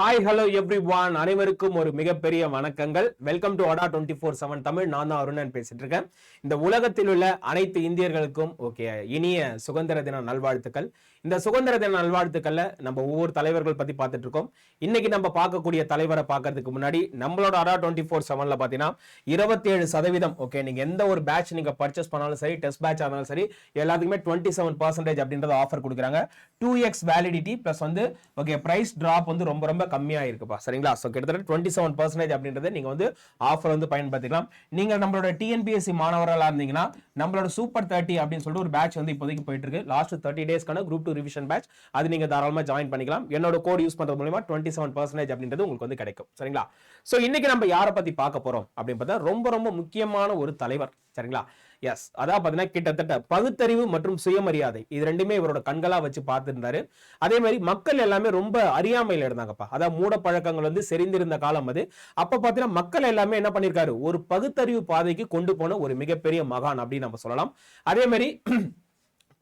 Hi hello every one அனைவருக்கும் ஒரு மிகப்பெரிய வணக்கங்கள். Welcome to Adda twenty four seven Tamil. நான் தான் அருணன் பேசிட்டு இருக்கேன். இந்த உலகத்தில் உள்ள அனைத்து இந்தியர்களுக்கும் ஓகே இனிய சுதந்திர தின நல்வாழ்த்துக்கள். இந்த சுதந்திர தின நல்வாழ்த்துக்கள்ல நம்ம ஒவ்வொரு தலைவர்கள் பத்தி பார்த்துட்டு இருக்கோம் இன்னைக்கு நம்ம பார்க்கக்கூடிய தலைவரை பார்க்கறதுக்கு முன்னாடி நம்மளோட அடா டுவெண்ட்டி ஃபோர் செவன்ல பாத்தீங்கன்னா இருபத்தேழு சதவீதம் ஓகே நீங்க எந்த ஒரு பேட்ச் நீங்க பர்ச்சேஸ் பண்ணாலும் சரி டெஸ்ட் பேட்ச் ஆனாலும் சரி எல்லாத்துக்குமே டுவெண்ட்டி செவன் பர்சன்டேஜ் அப்படின்றத ஆஃபர் கொடுக்குறாங்க. டூ எக்ஸ் வேலிடிட்டி பிளஸ் வந்து ஓகே பிரைஸ் டிராப் வந்து ரொம்ப ரொம்ப கம்மியா இருக்குப்பா சரிங்களா? ஸோ கிட்டத்தட்ட டுவெண்ட்டி செவன் பர்சன்டேஜ் அப்படின்றத நீங்க வந்து ஆஃபர் வந்து பயன்படுத்திக்கலாம். நீங்க நம்மளோட டிஎன்பிஎஸ்சி மாணவர்களா இருந்தீங்கன்னா நம்மளோட சூப்பர் தேர்ட்டி அப்படின்னு சொல்லிட்டு ஒரு பேட்ச் வந்து இப்போதைக்கு போயிட்டு இருக்கு லாஸ்ட் தேர்ட்டி டேஸ்க்கான குரூப் டூ ரிவிஷன் பேட்ச் அது நீங்க தாராளமாக ஜாயின் பண்ணிக்கலாம். என்னோட கோட் யூஸ் பண்றது மூலமா டுவெண்ட்டி செவன் பர்சன்டேஜ் அப்படின்றது உங்களுக்கு வந்து கிடைக்கும். சரிங்களா? ஸோ இன்னைக்கு நம்ம யாரை பத்தி பார்க்க போறோம்? அப்படின்னு பார்த்தா ரொம்ப ரொம்ப முக்கியமான ஒரு தலைவர். சரிங்களா? எஸ் அதான் பார்த்தீங்கன்னா கிட்டத்தட்ட பகுத்தறிவு மற்றும் சுயமரியாதை இது ரெண்டுமே இவரோட கண்களா வச்சு பார்த்துருந்தாரு. அதே மாதிரி மக்கள் எல்லாமே ரொம்ப அறியாமையில் இருந்தாங்கப்பா. அதான் மூட பழக்கங்கள் வந்து செறிந்திருந்த காலம் அது. அப்ப பார்த்தீங்கன்னா மக்கள் எல்லாமே என்ன பண்ணிருக்காரு? ஒரு பகுத்தறிவு பாதைக்கு கொண்டு போன ஒரு மிகப்பெரிய மகான் அப்படின்னு நம்ம சொல்லலாம். அதே மாதிரி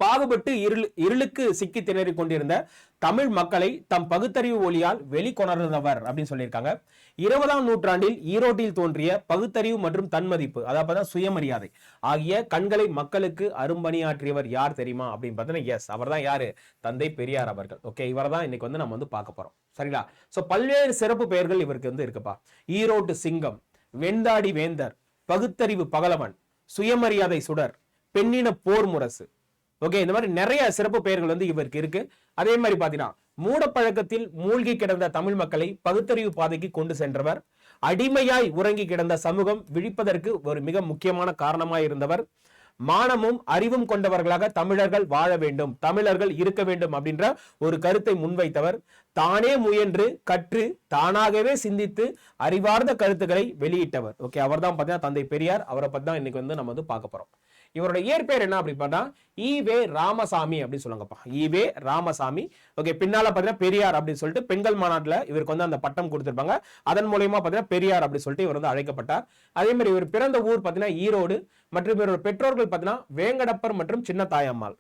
பாகுபட்டு இருள் இருளுக்கு சிக்கி திணறிக் கொண்டிருந்த தமிழ் மக்களை தம் பகுத்தறிவு ஒளியால் வெளிக்கொணர்ந்தவர் அப்படின்னு சொல்லியிருக்காங்க. இருபதாம் நூற்றாண்டில் ஈரோட்டில் தோன்றிய பகுத்தறிவு மற்றும் தன்மதிப்பு அதாவது சுயமரியாதை ஆகிய கண்களை மக்களுக்கு அரும்பணியாற்றியவர் யார் தெரியுமா அப்படின்னு பார்த்தீங்கன்னா எஸ் அவர் தான் யாரு? தந்தை பெரியார் அவர்கள். ஓகே இவர் தான் இன்னைக்கு வந்து நம்ம வந்து பார்க்க போறோம். சரிங்களா? ஸோ பல்வேறு சிறப்பு பெயர்கள் இவருக்கு வந்து இருக்குப்பா. ஈரோட்டு சிங்கம் வெண்தாடி வேந்தர் பகுத்தறிவு பகலவன் சுயமரியாதை சுடர் பெண்ணின போர் முரசு ஓகே இந்த மாதிரி நிறைய சிறப்பு பெயர்கள் வந்து இவருக்கு இருக்கு. அதே மாதிரி பாத்தீங்கன்னா மூடப்பழக்கத்தில் மூழ்கி கிடந்த தமிழ் மக்களை பகுத்தறிவு பாதைக்கு கொண்டு சென்றவர். அடிமையாய் உறங்கி கிடந்த சமூகம் விழிப்பதற்கு ஒரு மிக முக்கியமான காரணமாய் இருந்தவர். மானமும் அறிவும் கொண்டவர்களாக தமிழர்கள் வாழ வேண்டும் தமிழர்கள் இருக்க வேண்டும் அப்படின்ற ஒரு கருத்தை முன்வைத்தவர். தானே முயன்று கற்று தானாகவே சிந்தித்து அறிவார்ந்த கருத்துக்களை வெளியிட்டவர். ஓகே அவர் தான் பார்த்தீங்கன்னா தந்தை பெரியார். அவரை பத்தி தான் இன்னைக்கு வந்து நம்ம வந்து பார்க்க போறோம். இவரோட இயற்பெயர் என்ன அப்படி பார்த்தா ஈவே ராமசாமி அப்படின்னு சொல்லுவாங்கப்பா. ஈவே ராமசாமி. ஓகே பின்னால பார்த்தீங்கன்னா பெரியார் அப்படின்னு சொல்லிட்டு பெண்கள் மாநாட்டில் இவருக்கு வந்து அந்த பட்டம் கொடுத்துருப்பாங்க. அதன் மூலயமா பார்த்தீங்கன்னா பெரியார் அப்படின்னு சொல்லிட்டு இவர் வந்து அழைக்கப்பட்டார். அதே மாதிரி இவர் பிறந்த ஊர் பார்த்தீங்கன்னா ஈரோடு மற்றும் இவரோட பெற்றோர்கள் பார்த்தீங்கன்னா வேங்கடப்பர் மற்றும் சின்ன தாயம்மாள்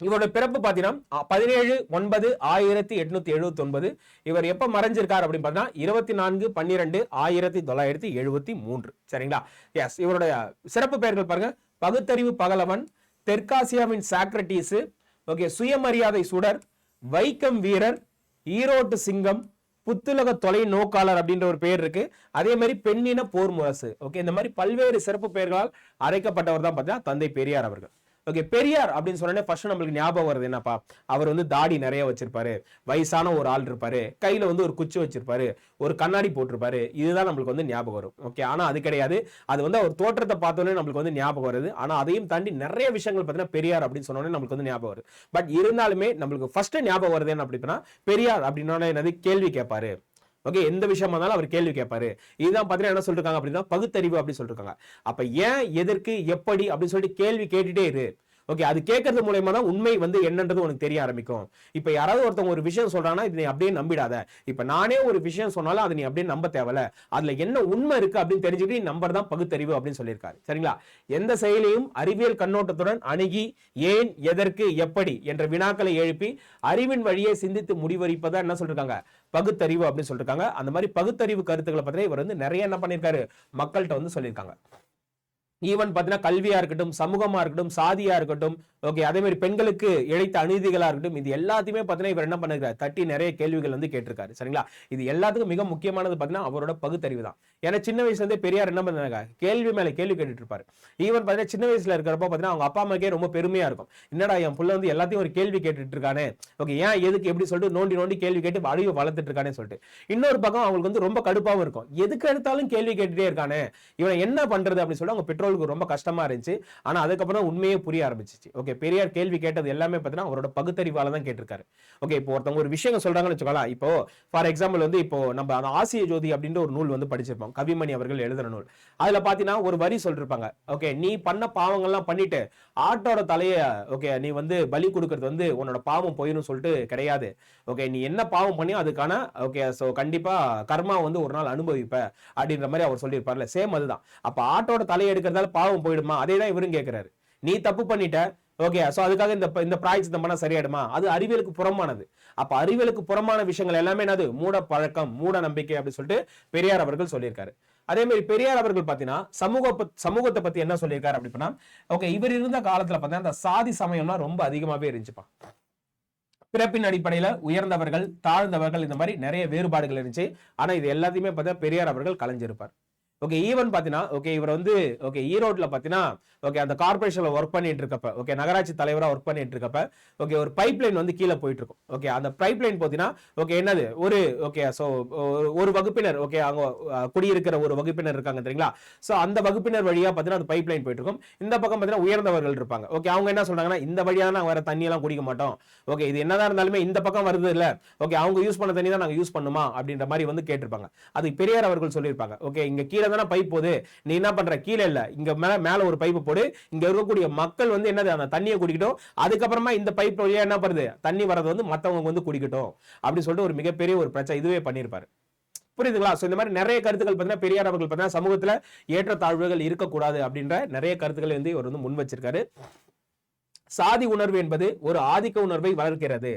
இவரோட பிறப்பு பார்த்தீங்கன்னா பதினேழு ஒன்பது ஆயிரத்தி எட்நூத்தி எழுபத்தி ஒன்பது இவர் எப்போ மறைஞ்சிருக்கார் அப்படின்னு பார்த்தீங்கன்னா இருபத்தி நான்கு பன்னிரெண்டு ஆயிரத்தி தொள்ளாயிரத்தி எழுபத்தி மூன்று. சரிங்களா? எஸ் இவருடைய சிறப்பு பெயர்கள் பாருங்க. பகுத்தறிவு பகலவன் தெற்காசியாவின் சாக்ரட்டிஸ் ஓகே சுயமரியாதை சுடர் வைக்கம் வீரர் ஈரோட்டு சிங்கம் புத்துலக தொலை நோக்காளர் அப்படின்ற ஒரு பெயர் இருக்கு. அதே மாதிரி பெண்ணின போர் முரசு ஓகே இந்த மாதிரி பல்வேறு சிறப்பு பெயர்களால் அழைக்கப்பட்டவர் தான் பார்த்தீங்கன்னா தந்தை பெரியார் அவர்கள். ஓகே பெரியார் அப்படின்னு சொன்னே ஃபர்ஸ்ட் நம்மளுக்கு ஞாபகம் வருது என்னப்பா? அவர் வந்து தாடி நிறைய வச்சிருப்பாரு. வயசான ஒரு ஆள் இருப்பாரு. கையில வந்து ஒரு குச்சி வச்சிருப்பாரு. ஒரு கண்ணாடி போட்டிருப்பாரு. இதுதான் நம்மளுக்கு வந்து ஞாபகம் வரும். ஓகே ஆனா அது கிடையாது. அது வந்து அவர் தோற்றத்தை பார்த்தோன்னே நம்மளுக்கு வந்து ஞாபகம் வருது. ஆனா அதையும் தாண்டி நிறைய விஷயங்கள் பார்த்தீங்கன்னா பெரியார் அப்படின்னு சொன்னோடனே நம்மளுக்கு வந்து ஞாபகம் வருது. பட் இருந்தாலுமே நம்மளுக்கு ஃபர்ஸ்ட் ஞாபகம் வருது என்ன அப்படின்னா பெரியார் அப்படின்னா என்னது? கேள்வி கேட்பாரு. ஓகே எந்த விஷயமா இருந்தாலும் அவர் கேள்வி கேட்பாரு. இதுதான் பார்த்தீங்கன்னா என்ன சொல்லிருக்காங்க அப்படின்னா பகுத்தறிவு அப்படின்னு சொல்லிருக்காங்க. அப்ப ஏன் எதற்கு எப்படி அப்படின்னு சொல்லிட்டு கேள்வி கேட்டுட்டே இரு. ஓகே அது கேட்கறது மூலயமா தான் உண்மை வந்து என்னன்றது உனக்கு தெரிய ஆரம்பிக்கும். இப்போ யாராவது ஒருத்தவங்க ஒரு விஷயம் சொல்றாங்கன்னா இது நீ அப்படியே நம்பிடாத. இப்போ நானே ஒரு விஷயம் சொன்னாலும் அதை நீ அப்படியே நம்ப தேவையில்ல. அதுல என்ன உண்மை இருக்கு அப்படின்னு தெரிஞ்சுட்டு நீ நம்பர் தான் பகுத்தறிவு அப்படின்னு சொல்லியிருக்காரு. சரிங்களா? எந்த செயலையும் அறிவியல் கண்ணோட்டத்துடன் அணுகி ஏன் எதற்கு எப்படி என்ற வினாக்களை எழுப்பி அறிவின் வழியே சிந்தித்து முடிவறிப்பதா என்ன சொல்லிருக்காங்க? பகுத்தறிவு அப்படின்னு சொல்லிருக்காங்க. அந்த மாதிரி பகுத்தறிவு கருத்துக்களை பத்தி இவர் வந்து நிறைய என்ன பண்ணியிருக்காரு? மக்கள்கிட்ட வந்து சொல்லியிருக்காங்க. ஈவன் பார்த்தீங்கன்னா கல்வியாக இருக்கட்டும் சமூகமாக இருக்கட்டும் சாதியாக இருக்கட்டும் ஓகே அதே மாதிரி பெண்களுக்கு இழைத்த அநீதிகளாக இருக்கட்டும் இது எல்லாத்தையுமே பார்த்தீங்கன்னா இவர் என்ன பண்ணிருக்காரு? தட்டி நிறைய கேள்விகள் வந்து கேட்டிருக்காரு சரிங்களா? இது எல்லாத்துக்கும் மிக முக்கியமானது பார்த்தீங்கன்னா அவரோட பகுத்தறிவு தான். ஏன்னா சின்ன வயசுலேருந்தே பெரியார் என்ன பண்ணுறாங்க கேள்வி மேலே கேள்வி கேட்டுட்டு இருப்பாரு ஈவன் பார்த்தீங்கன்னா சின்ன வயசில் இருக்கிறப்ப பார்த்தீங்கன்னா அவங்க அப்பா அம்மாக்கே ரொம்ப பெருமையாக இருக்கும். என்னடா என் புள்ள வந்து எல்லாத்தையும் ஒரு கேள்வி கேட்டுட்டு இருக்கானே ஓகே ஏன் எதுக்கு எப்படி சொல்லிட்டு நோண்டி நோண்டி கேள்வி கேட்டு அழிவு வளர்த்துட்டு இருக்கானே சொல்லிட்டு. இன்னொரு பக்கம் அவங்களுக்கு வந்து ரொம்ப கடுப்பாகவும் இருக்கும். எதுக்கு எடுத்தாலும் கேள்வி கேட்டுட்டே இருக்கானே? இவன் என்ன பண்ணுறது அப்படின்னு சொல்லிட்டு அவங்க பெட்ரோலுக்கு ரொம்ப கஷ்டமாக இருந்துச்சு. ஆனால் அதுக்கப்புறம் உண்மையே புரிய ஆரம்பிச்சிச்சு. ஓகே பெரியார் கேள்வி கேட்டது எல்லாமே பார்த்தீங்கன்னா அவரோட பகுத்தறிவால தான் கேட்டிருக்காரு. ஓகே இப்போ ஒருத்தவங்க ஒரு விஷயம் சொல்கிறாங்கன்னு வச்சுக்கலாம் இப்போ ஃபார் எக்ஸாம்பிள் வந்து இப்போ நம்ம அந்த ஆசிய ஜோதி அப்படின்ற ஒரு நூல் வந்து படிச்சிருப்போம். கவிமணி அவர்கள் எழுதுகிற நூல். அதில் பார்த்தீங்கன்னா ஒரு வரி சொல்லிருப்பாங்க. ஓகே நீ பண்ண பாவங்கள்லாம் பண்ணிட்டு ஆட்டோட தலையை ஓகே நீ வந்து பலி கொடுக்கறது வந்து உன்னோட பாவம் போயிடும் சொல்லிட்டு கிடையாது. ஓகே நீ என்ன பாவம் பண்ணியோ அதுக்கான ஓகே ஸோ கண்டிப்பாக கர்மா வந்து ஒரு நாள் அனுபவிப்ப அப்படின்ற மாதிரி அவர் சொல்லியிருப்பார்ல. சேம் அதுதான். அப்போ ஆட்டோட தலையை எடுக்கிறது எடுக்கிறதால பாவம் போயிடுமா? அதே தான் இவரும் கேட்கிறாரு நீ தப்பு பண்ணிட்ட. ஓகே சோ அதுக்காக இந்த இந்த பிராய்ச்சித்தம் பண்ணால் சரியாயிடுமா? அது அறிவியலுக்கு புறமானது அப்ப அறிவியலுக்கு புறமான விஷயங்கள் எல்லாமே என்னது? மூட பழக்கம் மூட நம்பிக்கை அப்படின்னு சொல்லிட்டு பெரியார் அவர்கள் சொல்லியிருக்காரு. அதே மாதிரி பெரியார் அவர்கள் பாத்தீங்கன்னா சமூக பத்- சமூகத்தை பத்தி என்ன சொல்லியிருக்காரு அப்படின்னா ஓகே இவர் இருந்த காலத்துல பாத்தீங்கன்னா அந்த சாதி சமயம்லாம் ரொம்ப அதிகமாவே இருந்துச்சுப்பா. பிறப்பின் அடிப்படையில உயர்ந்தவர்கள் தாழ்ந்தவர்கள் இந்த மாதிரி நிறைய வேறுபாடுகள் இருந்துச்சு. ஆனா இது எல்லாத்தையுமே பார்த்தா பெரியார் அவர்கள் கலைஞ்சிருப்பார். ஓகே ஈவன் பாத்தீங்கன்னா ஓகே இவர் வந்து ஓகே ஈரோட்ல பாத்தீங்கன்னா ஓகே அந்த கார்பரேஷன்ல ஒர்க் பண்ணிட்டு இருக்கப்ப ஓகே நகராட்சி தலைவராக ஒர்க் பண்ணிட்டு இருக்கப்ப ஓகே ஒரு பைப் லைன் வந்து கீழே போயிட்டு இருக்கும். ஓகே அந்த பைப் லைன் பாத்தீங்கன்னா ஓகே என்னது? ஒரு ஓகே ஸோ ஒரு வகுப்பினர் ஓகே அவங்க குடியிருக்கிற ஒரு வகுப்பினர் இருக்காங்க தெரியுங்களா? சோ அந்த வகுப்பினர் வழியா பார்த்தீங்கன்னா அந்த பைப் லைன் போயிட்டு இருக்கும். இந்த பக்கம் பாத்தீங்கன்னா உயர்ந்தவர்கள் இருப்பாங்க. ஓகே அவங்க என்ன சொல்றாங்கன்னா இந்த வழியா நாங்கள் வர தண்ணியெல்லாம் குடிக்க மாட்டோம். ஓகே இது என்னதான் இருந்தாலுமே இந்த பக்கம் வருது இல்லை. ஓகே அவங்க யூஸ் பண்ண தண்ணி தான் நாங்க யூஸ் பண்ணுமா? அப்படின்ற மாதிரி வந்து கேட்டிருப்பாங்க. அது பெரியார் அவர்கள் சொல்லியிருப்பாங்க. ஓகே இங்க கீழே தானே பைப் போகுது நீ என்ன பண்ற? கீழே இல்ல. இங்க மேல மேல ஒரு பைப்பு போடு. இங்க இருக்கக்கூடிய மக்கள் வந்து என்னது அந்த தண்ணியை குடிக்கட்டும். அதுக்கப்புறமா இந்த பைப் வழியா என்ன பண்ணுது? தண்ணி வரது வந்து மத்தவங்க வந்து குடிக்கட்டும். அப்படின்னு சொல்லிட்டு ஒரு மிகப்பெரிய ஒரு பிரச்சனை இதுவே பண்ணியிருப்பாரு. புரியுதுங்களா? ஸோ இந்த மாதிரி நிறைய கருத்துக்கள் பார்த்தீங்கன்னா பெரியார் அவர்கள் பார்த்தீங்கன்னா சமூகத்தில் ஏற்றத்தாழ்வுகள் இருக்கக்கூடாது அப்படின்ற நிறைய கருத்துக்களை வந்து இவர் வந்து முன் வச்சிருக்காரு. சாதி உணர்வு என்பது ஒரு ஆதிக்க உணர்வை வளர்க்கிறது.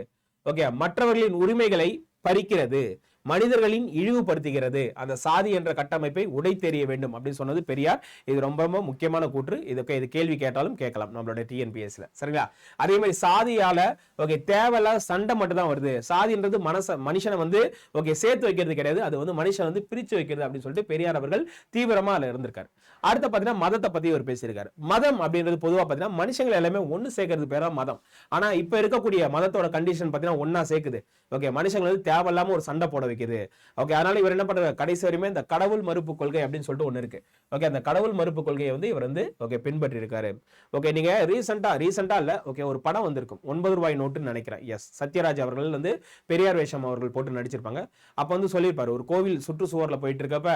ஓகே மற்றவர்களின் உரிமைகளை பறிக்கிறது. மனிதர்களின் இழிவுபடுத்துகிறது. அந்த சாதி என்ற கட்டமைப்பை உடை தெரிய வேண்டும் அப்படின்னு சொன்னது பெரியார். இது ரொம்ப ரொம்ப முக்கியமான கூற்று. இதுக்கு இது கேள்வி கேட்டாலும் கேட்கலாம் நம்மளோட டிஎன்பிஎஸ்ல சரிங்களா? அதே மாதிரி சாதியால ஓகே தேவையில்லாத சண்டை மட்டும் தான் வருது சாதின்றது மனச மனுஷனை வந்து ஓகே சேர்த்து வைக்கிறது கிடையாது. அது வந்து மனுஷனை வந்து பிரிச்சு வைக்கிறது அப்படின்னு சொல்லிட்டு பெரியார் அவர்கள் தீவிரமா அதில் இருந்திருக்காரு. அடுத்து பார்த்தீங்கன்னா மதத்தை பத்தி அவர் பேசியிருக்காரு. மதம் அப்படின்றது பொதுவாக பார்த்தீங்கன்னா மனுஷங்களை எல்லாமே ஒன்று சேர்க்கறது பேரா மதம். ஆனா இப்போ இருக்கக்கூடிய மதத்தோட கண்டிஷன் பார்த்தீங்கன்னா ஒன்றா சேர்க்குது. ஓகே மனுஷங்களை வந்து தேவையில்லாம ஒரு சண்டை போட வைக்குது ஓகே அதனால இவர் என்ன பண்றாரு கடைசி வரையுமே இந்த கடவுள் மறுப்பு கொள்கை அப்படின்னு சொல்லிட்டு ஒன்று இருக்கு. ஓகே அந்த கடவுள் மறுப்பு கொள்கையை வந்து இவர் வந்து ஓகே பின்பற்றி இருக்காரு ஓகே நீங்க ரீசெண்டா ரீசெண்டா இல்ல ஓகே ஒரு படம் வந்திருக்கும். ஒன்பது ரூபாய் நோட்டுன்னு நினைக்கிறேன். எஸ் சத்யராஜ் அவர்கள் வந்து பெரியார் வேஷம் அவர்கள் போட்டு நடிச்சிருப்பாங்க. அப்ப வந்து சொல்லியிருப்பாரு ஒரு கோவில் சுற்றுச்சுவரில் போயிட்டு இருக்கப்ப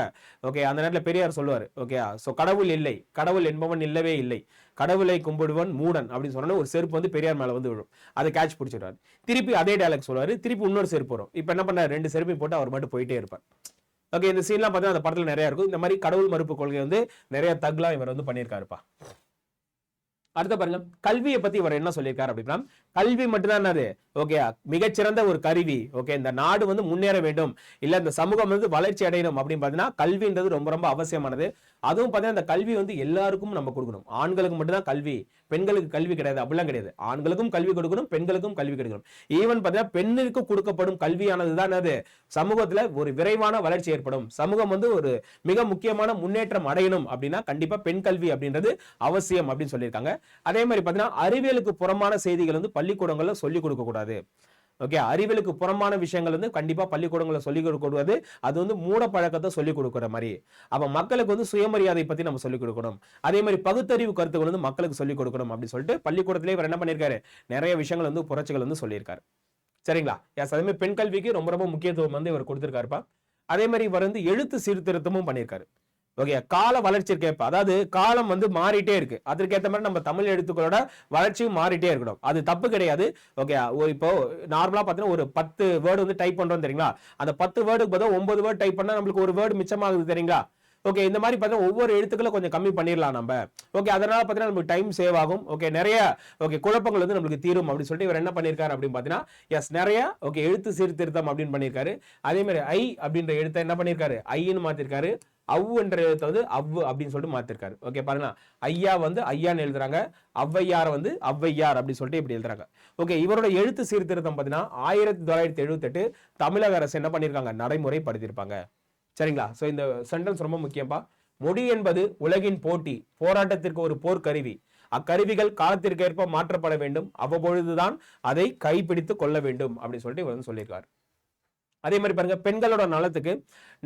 ஓகே அந்த நேரத்தில் பெரியார் சொல்லுவார் ஓகே ஸோ கடவுள் இல்லை கடவுள் என்பவன் இல்லவே இல்லை. கடவுளை கும்பிடுவன் மூடன் அப்படின்னு சொன்ன ஒரு செருப்பு வந்து பெரியார் மேல வந்து விழும். அதை கேட்ச் பிடிச்சிடுவார். திருப்பி அதே டைலாக் சொல்லுவாரு. திருப்பி இன்னொரு செருப்பு வரும். இப்போ என்ன பண்ணார்? ரெண்டு செருப்பையும் போட்டு அவர் மட்டும் போயிட்டே இருப்பார். ஓகே இந்த சீன்லாம் பார்த்தீங்கன்னா அந்த படத்துல நிறைய இருக்கும். இந்த மாதிரி கடவுள் மறுப்பு கொள்கை வந்து நிறைய தக்லாம் இவர் வந்து பண்ணியிருக்காருப்பா. அடுத்த பாருங்க. கல்வியை பத்தி இவர் என்ன சொல்லியிருக்காரு அப்படின்னா கல்வி மட்டும்தான் அது ஓகே மிகச்சிறந்த ஒரு கருவி. ஓகே இந்த நாடு வந்து முன்னேற வேண்டும். இல்லை இந்த சமூகம் வந்து வளர்ச்சி அடையணும் அப்படின்னு பார்த்தீங்கன்னா கல்வின்றது ரொம்ப ரொம்ப அவசியமானது. அதுவும் பார்த்தீங்கன்னா இந்த கல்வி வந்து எல்லாருக்கும் நம்ம கொடுக்கணும். ஆண்களுக்கு மட்டும்தான் கல்வி பெண்களுக்கு கல்வி கிடையாது. அப்படிலாம் கிடையாது. ஆண்களுக்கும் கல்வி கொடுக்கணும் பெண்களுக்கும் கல்வி கொடுக்கணும். ஈவன் பார்த்தீங்கன்னா பெண்ணுக்கு கொடுக்கப்படும் கல்வியானது தான் அது சமூகத்தில் ஒரு விரைவான வளர்ச்சி ஏற்படும். சமூகம் வந்து ஒரு மிக முக்கியமான முன்னேற்றம் அடையணும் அப்படின்னா கண்டிப்பாக பெண் கல்வி அப்படின்றது அவசியம் அப்படின்னு சொல்லியிருக்காங்க. அதே மாதிரி பார்த்தீங்கன்னா அறிவியலுக்கு புறமான செய்திகள் வந்து பள்ளிக்கூடங்களில் சொல்லிக் கொடுக்கக்கூடாது ஓகே அறிவியலுக்கு புறமான விஷயங்கள் வந்து கண்டிப்பாக பள்ளிக்கூடங்களை சொல்லிக் கொடுக்கக்கூடாது அது வந்து மூட பழக்கத்தை சொல்லிக் கொடுக்குற மாதிரி. அப்போ மக்களுக்கு வந்து சுயமரியாதை பற்றி நம்ம சொல்லிக் கொடுக்கணும். அதே மாதிரி பகுத்தறிவு கருத்துக்கள் வந்து மக்களுக்கு சொல்லிக் கொடுக்கணும் அப்படின்னு சொல்லிட்டு பள்ளிக்கூடத்திலே இவர் என்ன பண்ணியிருக்காரு நிறைய விஷயங்கள் வந்து புரட்சிகள் வந்து சொல்லியிருக்காரு. சரிங்களா? எஸ் அதே மாதிரி பெண் கல்விக்கு ரொம்ப ரொம்ப முக்கியத்துவம் வந்து இவர் கொடுத்துருக்காருப்பா. அதே மாதிரி இவர் வந்து எழுத்து சீர்திருத்தமும் பண்ணியிருக்காரு. ஓகே கால வளர்ச்சிக்கேற்ப அதாவது காலம் வந்து மாறிட்டே இருக்கு. அதற்கேற்ற மாதிரி நம்ம தமிழ் எழுத்துக்களோட வளர்ச்சியும் மாறிட்டே இருக்கணும். அது தப்பு கிடையாது. ஓகே இப்போ நார்மலா பார்த்தீங்கன்னா ஒரு பத்து வேர்டு வந்து டைப் பண்றோம் தெரியுங்களா? அந்த பத்து வேர்டுக்கு பதிலா ஒன்பது வேர்டு டைப் பண்ணா நம்மளுக்கு ஒரு வேர்டு மிச்சமாகுது தெரியுங்களா? ஓகே இந்த மாதிரி பார்த்தீங்கன்னா ஒவ்வொரு எழுத்துக்களை கொஞ்சம் கம்மி பண்ணிடலாம் நம்ம. ஓகே அதனால பார்த்தீங்கன்னா நமக்கு டைம் சேவ் ஆகும். ஓகே நிறைய ஓகே குழப்பங்கள் வந்து நம்மளுக்கு தீரும் அப்படின்னு சொல்லிட்டு இவர் என்ன பண்ணியிருக்காரு அப்படின்னு பார்த்தீங்கன்னா எஸ் நிறைய ஓகே எழுத்து சீர்திருத்தம் அப்படின்னு பண்ணியிருக்காரு. அதே மாதிரி ஐ அப்படின்ற எழுத்தை என்ன பண்ணியிருக்காரு? ஐன்னு மாற்றிருக்காரு அவ்வு என்ற எழுத்தை வந்து அவ்வு அப்படின்னு சொல்லிட்டு மாத்திருக்காரு. ஓகே பாருங்க ஐயா வந்து ஐயான்னு எழுதுறாங்க. ஔவையார் வந்து ஔவையார் அப்படின்னு சொல்லிட்டு இப்படி எழுதுறாங்க. ஓகே இவரோட எழுத்து சீர்திருத்தம் பார்த்தீங்கன்னா ஆயிரத்தி தொள்ளாயிரத்தி எழுபத்தெட்டு தமிழக அரசு என்ன பண்ணியிருக்காங்க நடைமுறைப்படுத்தியிருப்பாங்க. சரிங்களா? ஸோ இந்த சென்டென்ஸ் ரொம்ப முக்கியம்பா. மொழி என்பது உலகின் போட்டி போராட்டத்திற்கு ஒரு போர்க்கருவி. அக்கருவிகள் காலத்திற்கேற்ப மாற்றப்பட வேண்டும். அவ்வப்பொழுதுதான் அதை கைப்பிடித்து கொள்ள வேண்டும் அப்படின்னு சொல்லிட்டு இவர் வந்து சொல்லியிருக்காரு. அதே மாதிரி பாருங்க பெண்களோட நலத்துக்கு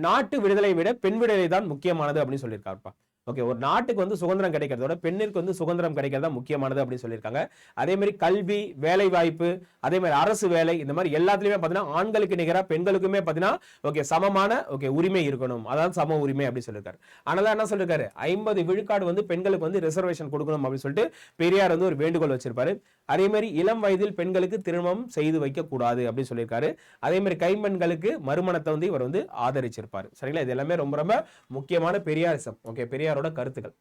நாட்டு விடுதலை விட பெண் விடுதலை தான் முக்கியமானது அப்படின்னு சொல்லியிருக்காருப்பா. ஓகே ஒரு நாட்டுக்கு வந்து சுதந்திரம் கிடைக்கிறதோட பெண்ணிற்கு வந்து சுதந்திரம் கிடைக்கிறதா முக்கியமானது அப்படின்னு சொல்லியிருக்காங்க. அதே மாதிரி கல்வி வேலை வாய்ப்பு அதே மாதிரி அரசு வேலை இந்த மாதிரி எல்லாத்துலயுமே பார்த்தீங்கன்னா ஆண்களுக்கு நிகராக பெண்களுக்குமே பார்த்தீங்கன்னா ஓகே சமமான ஓகே உரிமை இருக்கணும். அதான் சம உரிமை அப்படின்னு சொல்லியிருக்காரு. ஆனால் என்ன சொல்லியிருக்காரு? ஐம்பது விழுக்காடு வந்து பெண்களுக்கு வந்து ரிசர்வேஷன் கொடுக்கணும் அப்படின்னு சொல்லிட்டு பெரியார் வந்து ஒரு வேண்டுகோள் வச்சிருப்பாரு. அதே மாதிரி இளம் வயதில் பெண்களுக்கு திருமணம் செய்து வைக்கக்கூடாது அப்படின்னு சொல்லியிருக்காரு. அதே மாதிரி கைம்பெண்களுக்கு மறுமணத்தை வந்து இவர் வந்து ஆதரிச்சிருப்பார். சரிங்களா? இது எல்லாமே ரொம்ப ரொம்ப முக்கியமான பெரியாரிசம். ஓகே பெரியார் பெரியாரோட கருத்துக்கள்.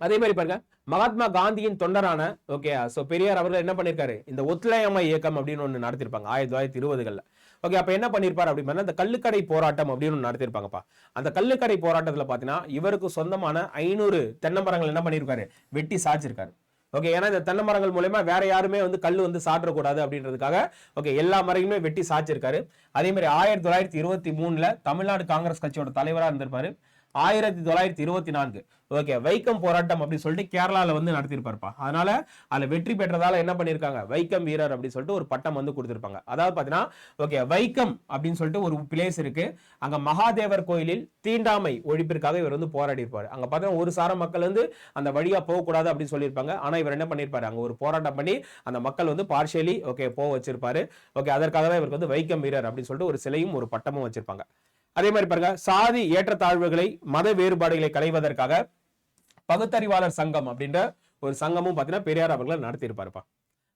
அதே மாதிரி பாருங்க மகாத்மா காந்தியின் தொண்டரான ஓகே ஸோ ah, பெரியார் அவர்கள் என்ன பண்ணியிருக்காரு இந்த ஒத்துழையாமை இயக்கம் அப்படின்னு ஒன்று நடத்திருப்பாங்க ஆயிரத்தி தொள்ளாயிரத்தி இருபதுகளில். ஓகே அப்போ என்ன பண்ணியிருப்பார் அப்படின்னு இந்த கல்லுக்கடை போராட்டம் அப்படின்னு ஒன்று நடத்திருப்பாங்கப்பா. அந்த கல்லுக்கடை போராட்டத்தில் பார்த்தீங்கன்னா இவருக்கு சொந்தமான ஐநூறு தென்னை மரங்கள் என்ன பண்ணியிருக்காரு வெட்டி சாய்ச்சிருக்காரு. ஓகே ஏன்னா இந்த தென்னை மரங்கள் மூலயமா வேற யாருமே வந்து கல் வந்து சாற்றக்கூடாது அப்படின்றதுக்காக ஓகே எல்லா மரங்களுமே வெட்டி சாய்ச்சிருக்காரு. அதே மாதிரி ஆயிரத்தி தொள்ளாயிரத்தி இருபத்தி மூணுல தமிழ்நாடு காங்கிரஸ் கட்சியோட தலைவராக இருந்திருப்பாரு. ஆயிரத்தி தொள்ளாயிரத்தி இருபத்தி நான்கு. ஓகே வைக்கம் போராட்டம் அப்படின்னு சொல்லிட்டு கேரளாவில் வந்து நடத்திருப்பாருப்பா அதனால அதில் வெற்றி பெற்றதால என்ன பண்ணியிருக்காங்க? வைக்கம் வீரர் அப்படின்னு சொல்லிட்டு ஒரு பட்டம் வந்து கொடுத்துருப்பாங்க. அதாவது பார்த்தீங்கன்னா ஓகே வைக்கம் அப்படின்னு சொல்லிட்டு ஒரு பிளேஸ் இருக்கு. அங்க மகாதேவர் கோயிலில் தீண்டாமை ஒழிப்பிற்காக இவர் வந்து போராடி இருப்பார் அங்க பார்த்தீங்கன்னா ஒரு சார மக்கள் வந்து அந்த வழியா போகக்கூடாது அப்படின்னு சொல்லியிருப்பாங்க. ஆனா இவர் என்ன பண்ணியிருப்பாரு? அங்க ஒரு போராட்டம் பண்ணி அந்த மக்கள் வந்து பார்ஷியலி ஓகே போக வச்சிருப்பாரு. ஓகே அதற்காக தான் இவருக்கு வந்து வைக்கம் வீரர் அப்படின்னு சொல்லிட்டு ஒரு சிலையும் ஒரு பட்டமும் வச்சிருப்பாங்க. அதே மாதிரி பாருங்க சாதி ஏற்றத்தாழ்வுகளை மத வேறுபாடுகளை களைவதற்காக பகுத்தறிவாளர் சங்கம் அப்படின்ற ஒரு சங்கமும் பார்த்தீங்கன்னா பெரியார் அவர்கள் நடத்தியிருப்பாருப்பா.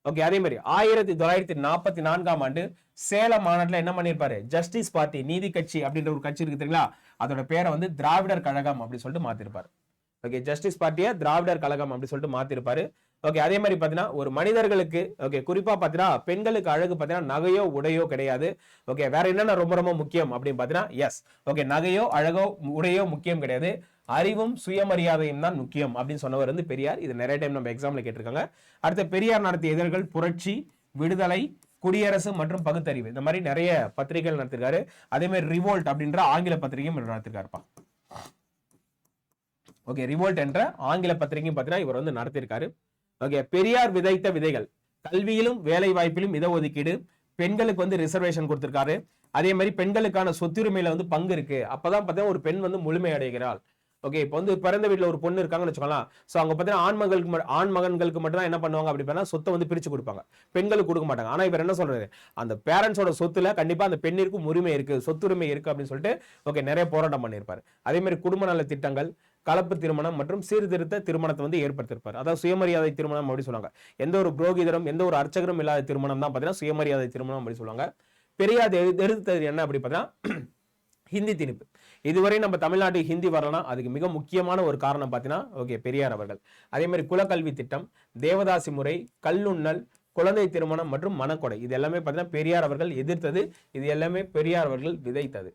ஓகே அதே மாதிரி ஆயிரத்தி தொள்ளாயிரத்தி நாற்பத்தி நான்காம் ஆண்டு சேலம் மாநாட்டில் என்ன பண்ணியிருப்பாரு? ஜஸ்டிஸ் பார்ட்டி நீதி கட்சி அப்படின்ற ஒரு கட்சி இருக்கு தெரியுங்களா? அதோட பேரை வந்து திராவிடர் கழகம் அப்படின்னு சொல்லிட்டு மாத்திருப்பாரு. ஓகே ஜஸ்டிஸ் பார்ட்டியை திராவிடர் கழகம் அப்படின்னு சொல்லிட்டு மாத்திருப்பாரு. ஓகே அதே மாதிரி பார்த்தீங்கன்னா ஒரு மனிதர்களுக்கு ஓகே குறிப்பாக பார்த்தீங்கன்னா பெண்களுக்கு அழகு பார்த்தீங்கன்னா நகையோ உடையோ கிடையாது. ஓகே வேற என்னென்ன ரொம்ப ரொம்ப முக்கியம் அப்படின்னு பார்த்தீங்கன்னா எஸ் ஓகே நகையோ அழகோ உடையோ முக்கியம் கிடையாது. அறிவும் சுயமரியாதையும் தான் முக்கியம் அப்படின்னு சொன்னவர் வந்து பெரியார். இது நிறைய டைம் நம்ம எக்ஸாம்ல கேட்டிருக்காங்க. அடுத்த பெரியார் நடத்திய இதழ்கள் புரட்சி விடுதலை குடியரசு மற்றும் பகுத்தறிவு. இந்த மாதிரி நிறைய பத்திரிகைகள் நடத்திருக்காரு. அதே மாதிரி ரிவோல்ட் அப்படின்ற ஆங்கில பத்திரிகையும் நடத்திருக்காருப்பா. ஓகே ரிவோல்ட் என்ற ஆங்கில பத்திரிகையும் பார்த்தீங்கன்னா இவர் வந்து நடத்தியிருக்காரு ஓகே பெரியார் விதைத்த விதைகள். கல்வியிலும் வேலை வாய்ப்பிலும் இட ஒதுக்கீடு பெண்களுக்கு வந்து ரிசர்வேஷன் கொடுத்திருக்காரு. அதே மாதிரி பெண்களுக்கான சொத்துரிமையில வந்து பங்கு இருக்கு. அப்பதான் பார்த்தீங்கன்னா ஒரு பெண் வந்து முழுமை அடைகிறாள். ஓகே இப்போ வந்து பிறந்த வீட்டில் ஒரு பொண்ணு இருக்காங்கன்னு வச்சுக்கலாம் ஸோ அவங்க பார்த்தீங்கன்னா ஆண் மகளுக்கு ஆண் மகன்களுக்கு மட்டும் தான் என்ன பண்ணுவாங்க அப்படி பண்ணா சொத்தை வந்து பிரித்து கொடுப்பாங்க. பெண்களுக்கு கொடுக்க மாட்டாங்க. ஆனால் இவர் என்ன சொல்றாரு? அந்த பேரண்ட்ஸோட சொத்துல கண்டிப்பாக அந்த பெண்ணிற்கும் உரிமை இருக்கு சொத்துரிமை இருக்கு அப்படின்னு சொல்லிட்டு ஓகே நிறைய போராட்டம் பண்ணியிருப்பார். அதே மாதிரி குடும்ப நல திட்டங்கள் கலப்பு திருமணம் மற்றும் சீர்திருத்த திருமணத்தை வந்து ஏற்படுத்திருப்பார் அதாவது சுயமரியாதை திருமணம் அப்படின்னு சொல்லுவாங்க. எந்த ஒரு புரோகிதரும் எந்த ஒரு அர்ச்சகரும் இல்லாத திருமணம் தான் பார்த்தீங்கன்னா சுயமரியாதை திருமணம் அப்படின்னு சொல்லுவாங்க. பெரியார் எதிர்த்தது என்ன அப்படி பார்த்தீங்கன்னா ஹிந்தி திணிப்பு. இதுவரை நம்ம தமிழ்நாட்டுக்கு ஹிந்தி வரலாம் அதுக்கு மிக முக்கியமான ஒரு காரணம் பார்த்தீங்கன்னா ஓகே பெரியார் அவர்கள். அதே மாதிரி குலக்கல்வி திட்டம் தேவதாசி முறை கல்லுண்ணல் குழந்தை திருமணம் மற்றும் மனக்கொடை. இது எல்லாமே பார்த்தீங்கன்னா பெரியார் அவர்கள் எதிர்த்தது. இது எல்லாமே பெரியார் அவர்கள் விதைத்தது.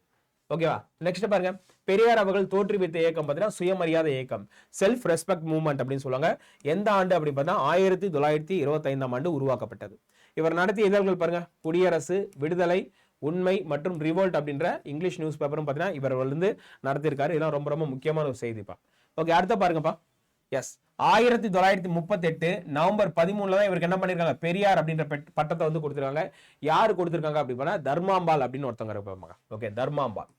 ஓகேவா? நெக்ஸ்ட் பாருங்க. பெரியார் அவர்கள் தோற்றுவித்த இயக்கம் பார்த்தீங்கன்னா சுயமரியாதை இயக்கம் செல்ஃப் ரெஸ்பெக்ட் மூவ்மெண்ட் அப்படின்னு சொல்லுவாங்க. எந்த ஆண்டு அப்படின்னு பார்த்தா ஆயிரத்தி தொள்ளாயிரத்தி இருபத்தைந்தாம் ஆண்டு உருவாக்கப்பட்டது. இவர் நடத்திய இதழ்கள் பாருங்க. குடியரசு விடுதலை உண்மை மற்றும் ரிவோல்ட் அப்படின்ற இங்கிலீஷ் நியூஸ் பேப்பரும் பார்த்தீங்கன்னா இவர் வந்து நடத்தியிருக்காரு. இதெல்லாம் ரொம்ப ரொம்ப முக்கியமான ஒரு செய்திப்பா ஓகே அடுத்த பாருங்கப்பா எஸ் ஆயிரத்தி தொள்ளாயிரத்தி முப்பத்தி எட்டு நவம்பர் பதிமூணுல தான் இவருக்கு என்ன பண்ணிருக்காங்க? பெரியார் அப்படின்ற பட்டத்தை வந்து கொடுத்துருக்காங்க. யார் கொடுத்துருக்காங்க அப்படின்னா தர்மாம்பால் அப்படின்னு ஒருத்தவங்க இருப்பாங்க. ஓகே தர்மாம்பால்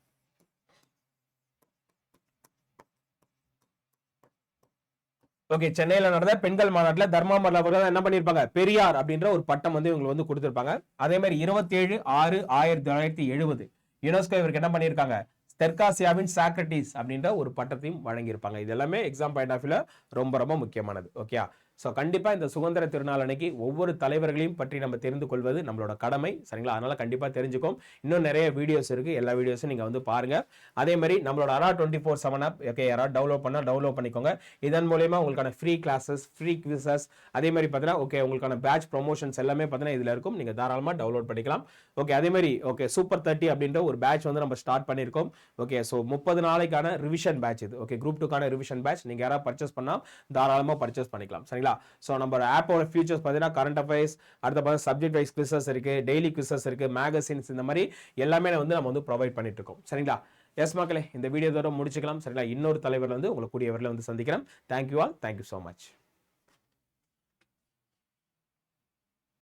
ஓகே சென்னையில் நடந்த பெண்கள் மாநாட்டில் தர்மாமர்ல அவர்கள் என்ன பண்ணிருப்பாங்க? பெரியார் அப்படின்ற ஒரு பட்டம் வந்து இவங்களுக்கு வந்து கொடுத்துருப்பாங்க. அதே மாதிரி இருபத்தேழு ஆறு ஆயிரத்தி தொள்ளாயிரத்தி எழுபது யுனெஸ்கோ இவருக்கு என்ன பண்ணியிருக்காங்க தெற்காசியாவின் சாக்ரட்டிஸ் அப்படின்ற ஒரு பட்டத்தையும் வழங்கியிருப்பாங்க. இது எல்லாமே எக்ஸாம் பாயிண்ட் ஆஃப் வியூல ரொம்ப ரொம்ப முக்கியமானது. ஓகே ஸோ கண்டிப்பாக இந்த சுதந்திர திருநாள் அன்னைக்கு ஒவ்வொரு தலைவர்களையும் பற்றி நம்ம தெரிந்து கொள்வது நம்மளோட கடமை. சரிங்களா? அதனால் கண்டிப்பாக தெரிஞ்சுக்கோம். இன்னும் நிறைய வீடியோஸ் இருக்குது எல்லா வீடியோஸும் நீங்கள் வந்து பாருங்கள் அதே மாதிரி நம்மளோட Adda twenty four seven app okay யாராவது டவுன்லோட் பண்ணால் டவுன்லோட் பண்ணிக்கோங்க. இதன் மூலயமா உங்களுக்கான ஃப்ரீ கிளாஸஸ் ஃப்ரீ குவிசஸ் அதே மாதிரி பார்த்தீங்கன்னா ஓகே உங்களுக்கான பேட்ச் ப்ரொமோஷன்ஸ் எல்லாமே பார்த்தீங்கன்னா இதில் இருக்கும். நீங்கள் தாராளமாக டவுன்லோட் பண்ணிக்கலாம். ஓகே அதே மாதிரி ஓகே சூப்பர் தேர்ட்டி அப்படின்ற ஒரு பேட்ச் வந்து நம்ம ஸ்டார்ட் பண்ணியிருக்கோம். ஓகே ஸோ முப்பது நாளைக்கான ரிவிஷன் பேட்ச் இது. ஓகே குரூப் டூக்கான ரிவிஷன் பேட்ச் நீங்கள் யாராவது பர்ச்சேஸ் பண்ணால் தாராளமாக பர்ச்சேஸ் பண்ணிக்கலாம். சரிங்களா? ஸோ நம்ம ஆப்போட ஃபியூச்சர்ஸ் பார்த்தீங்கன்னா கரண்ட் அஃபேர்ஸ் அடுத்த பார்த்தா சப்ஜெக்ட் வைஸ் குவிசஸ் இருக்கு டெய்லி குவிசஸ் இருக்கு மேகசின்ஸ் இந்த மாதிரி எல்லாமே வந்து நம்ம வந்து ப்ரொவைட் பண்ணிட்டு இருக்கோம். சரிங்களா? எஸ் மக்களே இந்த வீடியோ தூரம் முடிச்சுக்கலாம். சரிங்களா? இன்னொரு தலைவர் வந்து உங்களுக்கு கூடிய வந்து சந்திக்கிறேன். Thank you all thank you so much